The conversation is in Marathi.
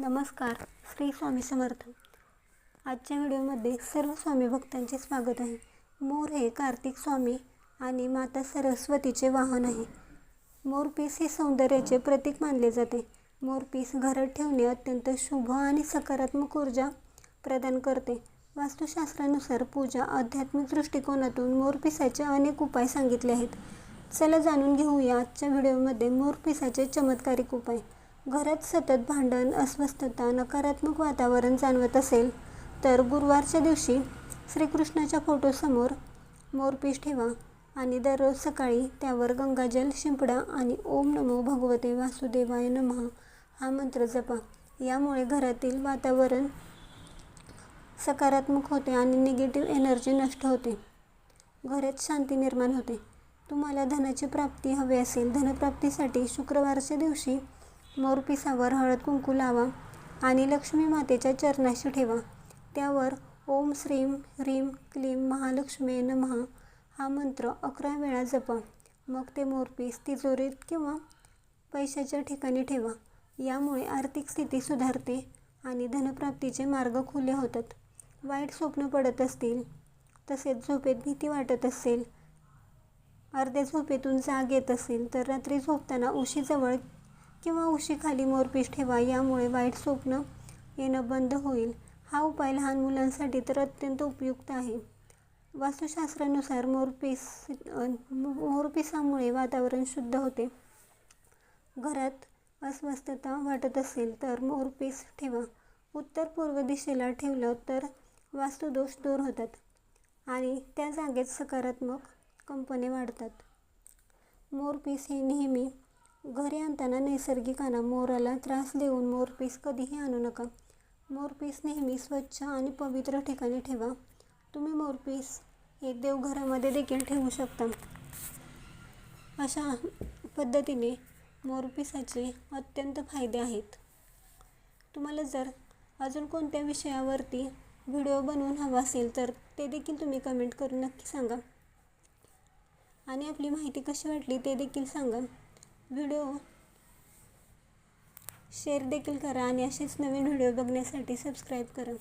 नमस्कार श्री स्वामी समर्थ. आजच्या व्हिडिओमध्ये सर्व स्वामी भक्तांचे स्वागत आहे. मोर हे कार्तिक स्वामी आणि माता सरस्वतीचे वाहन आहे. मोरपीस हे सौंदर्याचे प्रतीक मानले जाते. मोरपीस घरात ठेवणे अत्यंत शुभ आणि सकारात्मक ऊर्जा प्रदान करते. वास्तुशास्त्रानुसार पूजा आध्यात्मिक दृष्टिकोनातून मोरपिसाचे अनेक उपाय सांगितले आहेत. चला जाणून घेऊया आजच्या व्हिडिओमध्ये मोरपिसाचे चमत्कारिक उपाय. घरात सतत भांडण अस्वस्थता नकारात्मक वातावरण जाणवत असेल तर गुरुवारच्या दिवशी श्रीकृष्णाच्या फोटोसमोर मोरपीस ठेवा आणि दररोज सकाळी त्यावर गंगाजल शिंपडा आणि ओम नमो भगवते वासुदेवाय नमः हा मंत्र जपा. यामुळे घरातील वातावरण सकारात्मक होते आणि निगेटिव्ह एनर्जी नष्ट होते. घरात शांती निर्माण होते. तुम्हाला धनाची प्राप्ती हवी असेल. धनप्राप्तीसाठी शुक्रवारच्या दिवशी मोरपिसावर हळद कुंकू लावा आणि लक्ष्मी मातेच्या चरणाशी ठेवा. त्यावर ओम श्रीम ह्रीम क्लीम महालक्ष्मी नमः हा मंत्र अकरा वेळा जपा. मग ते मोरपीस तिजोरीत किंवा पैशाच्या ठिकाणी ठेवा. यामुळे आर्थिक स्थिती सुधारते आणि धनप्राप्तीचे मार्ग खुले होतात. वाईट स्वप्न पडत असतील तसेच झोपेत भीती वाटत असेल अर्ध्या झोपेतून जाग येत असेल तर रात्री झोपताना उशीजवळ किंवा उशीखाली मोरपीस ठेवा यामुळे वाईट स्वप्न येणं बंद होईल. हा उपाय लहान मुलांसाठी तर अत्यंत उपयुक्त आहे. वास्तुशास्त्रानुसार मोरपीस मोरपिसामुळे वातावरण शुद्ध होते. घरात अस्वस्थता वाटत असेल तर मोरपीस ठेवा. उत्तर पूर्व दिशेला ठेवलं तर वास्तुदोष दूर होतात आणि त्या जागेत सकारात्मक कंपने वाढतात. मोरपीस हे नेहमी घरी आणताना नैसर्गिकांना मोराला त्रास देऊन मोरपीस कधीही आणू नका. मोरपीस नेहमी स्वच्छ आणि पवित्र ठिकाणी ठेवा. तुम्ही मोरपीस हे देवघरामध्ये देखील ठेवू शकता. अशा पद्धतीने मोरपिसाचे अत्यंत फायदे आहेत. तुम्हाला जर अजून कोणत्या विषयावरती व्हिडिओ बनवून हवा असेल तर ते देखील तुम्ही कमेंट करून नक्की सांगा. आणि आपली माहिती कशी वाटली ते देखील सांगा. व्हिडिओ शेअर देखील करा आणि असेच नवीन व्हिडिओ बघण्यासाठी सबस्क्राईब करा.